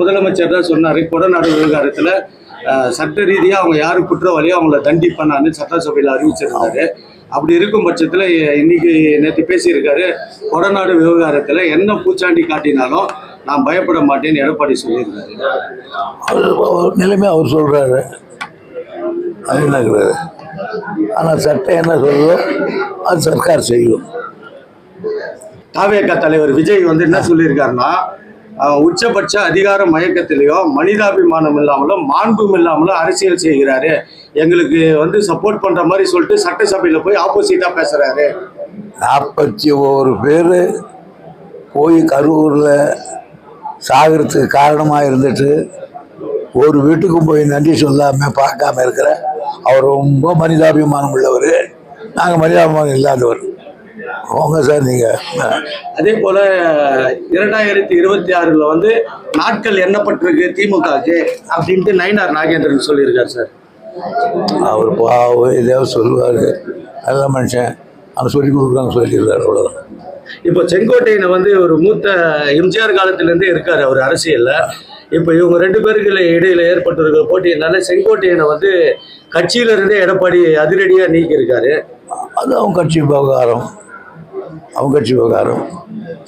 முதலமைச்சர் தான் சொன்னார். கொடநாடு விவகாரத்தில் சட்ட ரீதியாக அவங்க யார் குற்றவாளியோ அவங்கள தண்டிப்பானான்னு சட்டசபையில் அறிவிச்சிருந்தாரு. அப்படி இருக்கும் பட்சத்தில் இன்னைக்கு நேற்று பேசியிருக்காரு கொடநாடு விவகாரத்தில் என்ன பூச்சாண்டி காட்டினாலும் நான் பயப்பட மாட்டேன்னு எடப்பாடி அவர் நிலைமை அவர் சொல்கிறாரு அது என்னங்கிறது ஆனால் சட்டம் என்ன சொல்லுதோ அது சர்க்கார் செய்யும். தாவேக தலைவர் விஜய் வந்து என்ன சொல்லியிருக்காருன்னா உச்சபட்ச அதிகார மயக்கத்திலேயோ மனிதாபிமானம் இல்லாமலும் மாண்பும் இல்லாமலும் அரசியல் செய்கிறாரு. எங்களுக்கு வந்து சப்போர்ட் பண்ற மாதிரி சொல்லிட்டு சட்டசபையில போய் ஆப்போசிட்டா பேசுறாரு. நாற்பத்தி ஒரு பேர் போய் கரூரில் சாகிறதுக்கு காரணமாக இருந்துட்டு ஒரு வீட்டுக்கும் போய் நன்றி சொல்லாமல் பார்க்காம இருக்கிற அவர் ரொம்ப மனிதாபிமானம் உள்ளவர். நாங்கள் மனிதாபிமானம் இல்லாதவர். போங்க சார் நீங்கள் அதே போல இரண்டாயிரத்தி இருபத்தி ஆறுல வந்து நாட்கள் எண்ணப்பட்டிருக்கு திமுகக்கு அப்படின்ட்டு நயினார் நாகேந்திரன் சொல்லியிருக்காரு சார். அவர் பாவம் எதையாவது சொல்லுவார். நல்ல மனுஷன். அவன் சொல்லி கொடுக்குறாங்க சொல்லிடுறாரு அவ்வளோதான் இப்போ செங்கோட்டையனை வந்து ஒரு மூத்த எம்ஜிஆர் காலத்திலேருந்தே இருக்காரு அவர் அரசியல்ல. இப்போ இவங்க ரெண்டு பேருக்கு இடையில ஏற்பட்டிருக்கிற போட்டியினால செங்கோட்டையனை வந்து கட்சியிலிருந்தே எடப்பாடி அதிரடியாக நீக்கியிருக்காரு. அது அவங்க கட்சி விவகாரம் அவங்க கட்சி விவகாரம்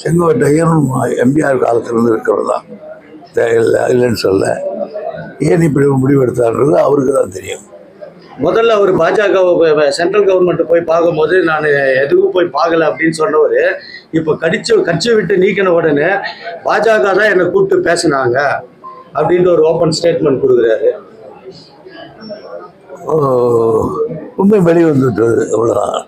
செங்கோட்டையன் எம்ஜிஆர் காலத்திலிருந்து இருக்கிறது? தான் இல்லை இல்லைன்னு சொல்ல. ஏன் இப்படி ஒரு முடிவு எடுத்தான்றது அவருக்கு தான் தெரியும். முதல்ல அவர் பாஜக சென்ட்ரல் கவர்மெண்ட் போய் பார்க்கும்போது நான் எதுவும் போய் பார்க்கல அப்படின்னு சொன்னவர் இப்போ கடிச்சு கட்சி விட்டு நீக்கின உடனே பாஜக தான் என்னை கூப்பிட்டு பேசினாங்க அப்படின்ட்டு ஒரு ஓப்பன் ஸ்டேட்மெண்ட் கொடுக்குறாரு. ஓ, உண்மை வெளிவந்துட்டது அவ்வளோதான்